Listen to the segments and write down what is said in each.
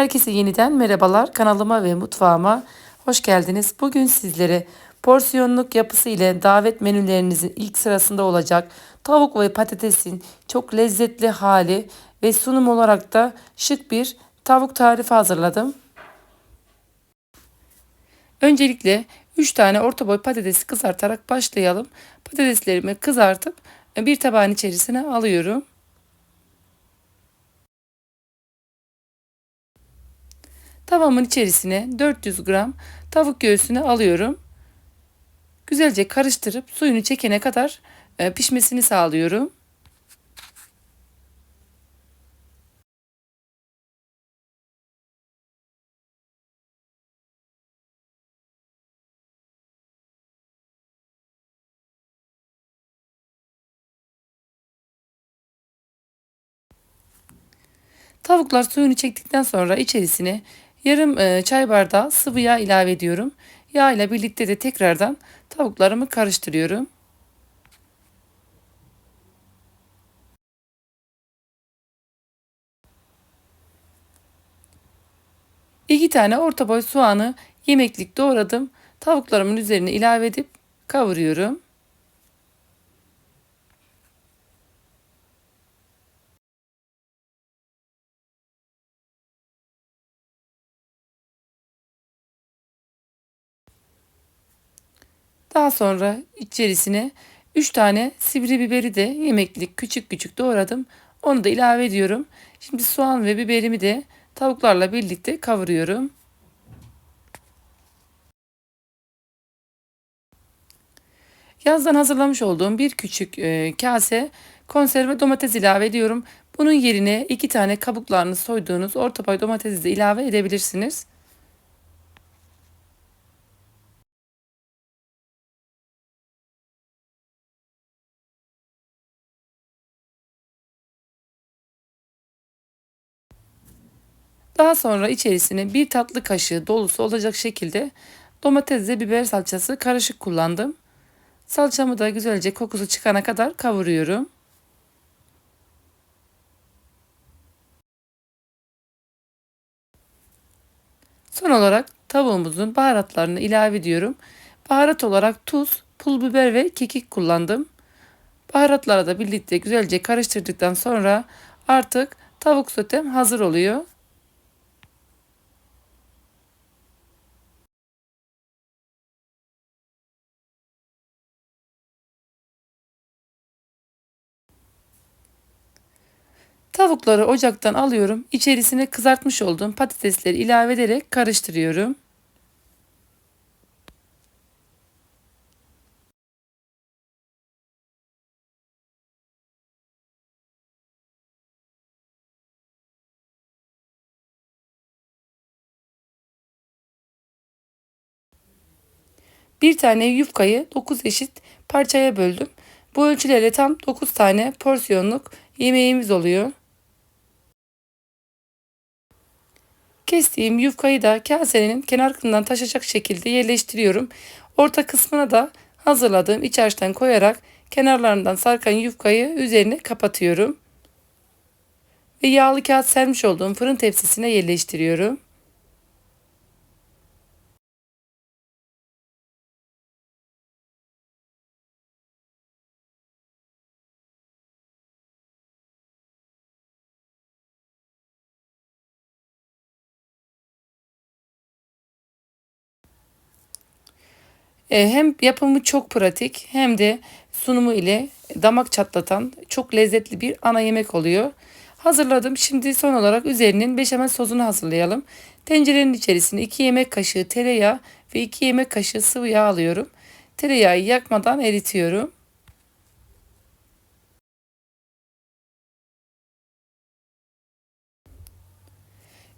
Herkese yeniden merhabalar. Kanalıma ve mutfağıma hoş geldiniz. Bugün sizlere porsiyonluk yapısı ile davet menülerinizin ilk sırasında olacak tavuk ve patatesin çok lezzetli hali ve sunum olarak da şık bir tavuk tarifi hazırladım. Öncelikle 3 tane orta boy patatesi kızartarak başlayalım. Patateslerimi kızartıp bir tabağın içerisine alıyorum. Tavamın içerisine 400 gram tavuk göğsünü alıyorum. Güzelce karıştırıp suyunu çekene kadar e, pişmesini sağlıyorum. Tavuklar suyunu çektikten sonra içerisine yarım e, çay bardağı sıvı yağ ilave ediyorum. Yağ ile birlikte de tekrardan tavuklarımı karıştırıyorum. İki tane orta boy soğanı yemeklik doğradım. Tavuklarımın üzerine ilave edip kavuruyorum. Daha sonra içerisine 3 tane sivri biberi de yemeklik küçük küçük doğradım. Onu da ilave ediyorum. Şimdi soğan ve biberimi de tavuklarla birlikte kavuruyorum. Yazdan hazırlamış olduğum bir küçük e, kase konserve domates ilave ediyorum. Bunun yerine iki tane kabuklarını soyduğunuz orta boy domatesi de ilave edebilirsiniz. Daha sonra içerisine bir tatlı kaşığı dolusu olacak şekilde domates ve biber salçası karışık kullandım. Salçamı da güzelce kokusu çıkana kadar kavuruyorum. Son olarak tavuğumuzun baharatlarını ilave ediyorum. Baharat olarak tuz, pul biber ve kekik kullandım. Baharatları da birlikte güzelce karıştırdıktan sonra artık tavuk sotem hazır oluyor. Tavukları ocaktan alıyorum. İçerisine kızartmış olduğum patatesleri ilave ederek karıştırıyorum. Bir tane yufkayı 9 eşit parçaya böldüm. Bu ölçülerle tam 9 tane porsiyonluk yemeğimiz oluyor. Kestiğim yufkayı da kasenin kenar kısmından taşacak şekilde yerleştiriyorum. Orta kısmına da hazırladığım iç harçtan koyarak kenarlarından sarkan yufkayı üzerine kapatıyorum. Ve yağlı kağıt sermiş olduğum fırın tepsisine yerleştiriyorum. Hem yapımı çok pratik hem de sunumu ile damak çatlatan çok lezzetli bir ana yemek oluyor. Hazırladım. Şimdi son olarak üzerinin beşamel sosunu hazırlayalım. Tencerenin içerisine 2 yemek kaşığı tereyağı ve 2 yemek kaşığı sıvı yağ alıyorum. Tereyağı yakmadan eritiyorum.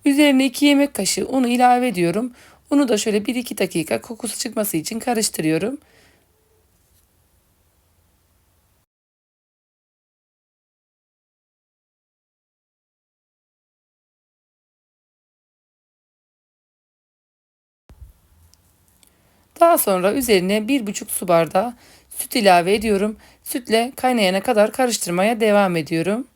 Üzerine 2 yemek kaşığı unu ilave ediyorum. Unu da şöyle 1-2 dakika kokusu çıkması için karıştırıyorum. Daha sonra üzerine 1,5 su bardağı süt ilave ediyorum. Sütle kaynayana kadar karıştırmaya devam ediyorum.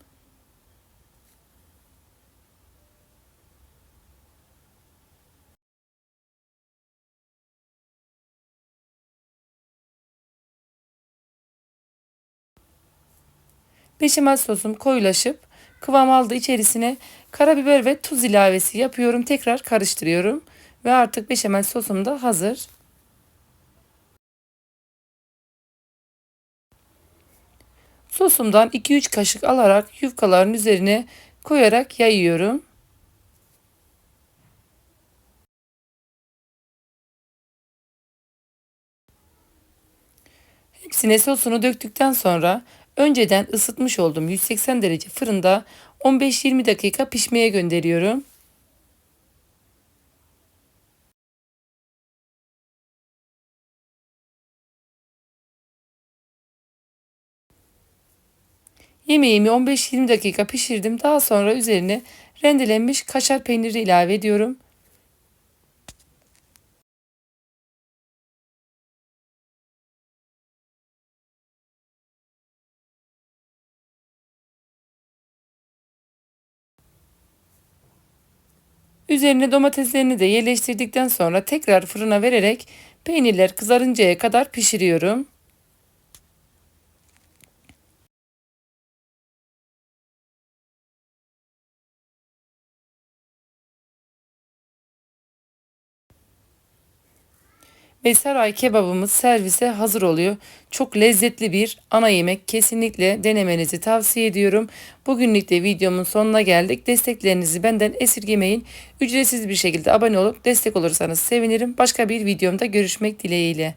Beşamel sosum koyulaşıp kıvam aldı içerisine karabiber ve tuz ilavesi yapıyorum. Tekrar karıştırıyorum ve artık beşamel sosum da hazır. Sosumdan 2-3 kaşık alarak yufkaların üzerine koyarak yayıyorum. Hepsine sosunu döktükten sonra önceden ısıtmış olduğum 180 derece fırında 15-20 dakika pişmeye gönderiyorum. Yemeğimi 15-20 dakika pişirdim. Daha sonra üzerine rendelenmiş kaşar peyniri ilave ediyorum. Üzerine domateslerini de yerleştirdikten sonra tekrar fırına vererek peynirler kızarıncaya kadar pişiriyorum. Ve saray kebabımız servise hazır oluyor. Çok lezzetli bir ana yemek. Kesinlikle denemenizi tavsiye ediyorum. Bugünlük de videomun sonuna geldik. Desteklerinizi benden esirgemeyin. Ücretsiz bir şekilde abone olup destek olursanız sevinirim. Başka bir videomda görüşmek dileğiyle.